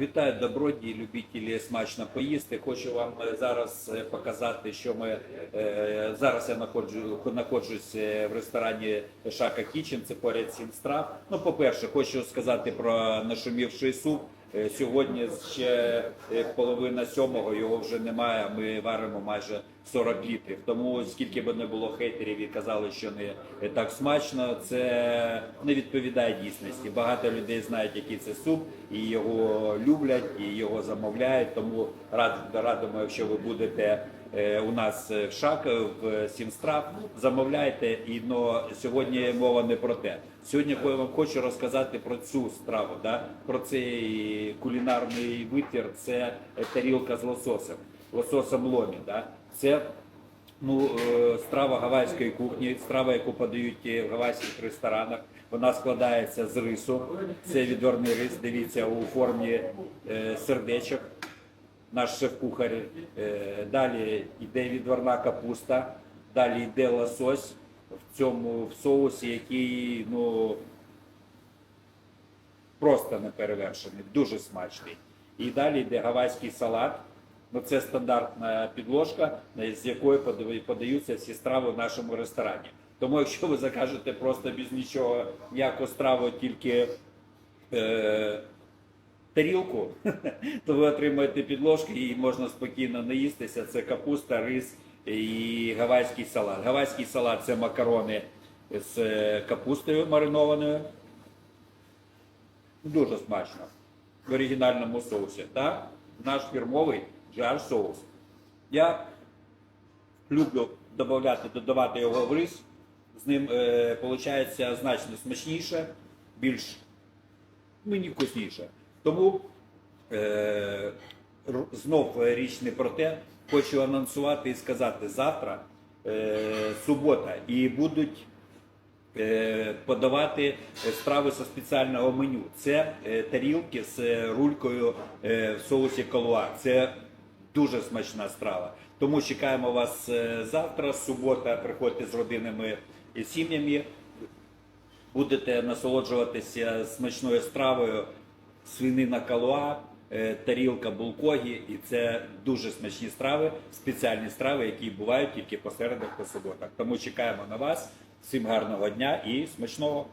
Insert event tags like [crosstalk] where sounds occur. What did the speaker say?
Вітаю добродії, любителі смачно поїсти. Хочу вам е, зараз е, показати, що ми е, зараз я знаходжу, знаходжусь в ресторані Шака Кічен, це поряд сім страв. Ну, по-перше, хочу сказати про нашумівший суп. Е, Сьогодні ще е, половина сьомого його вже немає. Ми варимо майже 40 літрів. Тому скільки би не було хейтерів і казали, що не так смачно, це не відповідає дійсності. Багато людей знають, який це суп, і його люблять, і його замовляють. Тому рад радимо, якщо ви будете у нас в шак в сім страв, замовляйте. І но сьогодні мова не про те. Сьогодні я вам хочу розказати про цю страву, да? про цей кулінарний витір. Це тарілка з лососем, лососом ломі. Да? Це ну, е, страва гавайської кухні, страва, яку подають е, в гавайських ресторанах. Вона складається з рису. Це відварний рис. Дивіться у формі е, сердечок. Наш шеф-кухар. Е, Далі йде відварна капуста, далі йде лосось в цьому в соусі, який ну просто неперевершений, дуже смачний. І далі йде гавайський салат. Ну, це стандартна підложка, з якої подаються всі страви в нашому ресторані. Тому, якщо ви закажете просто без нічого, ніяку страву, тільки е, тарілку, [laughs] то ви отримаєте підложки і можна спокійно наїстися. Це капуста, рис і гавайський салат. Гавайський салат це макарони з е, капустою маринованою. Дуже смачно. В оригінальному соусі. Так? Наш фірмовий джар соус. Я люблю додавати, додавати його в рис. З ним е, виходить значно смачніше, більш мені вкусніше. Тому е, знов річ не про те, хочу анонсувати і сказати завтра е, субота, і будуть е, подавати е, страви зі спеціального меню. Це е, тарілки з е, рулькою е, в соусі колуа. Це дуже смачна страва. Тому чекаємо вас е, завтра, субота. Приходьте з родинами і сім'ями. Будете насолоджуватися смачною стравою свинина калуа, е, тарілка булкогі, і це дуже смачні страви, спеціальні страви, які бувають тільки по по суботах. Тому чекаємо на вас. Всім гарного дня і смачного!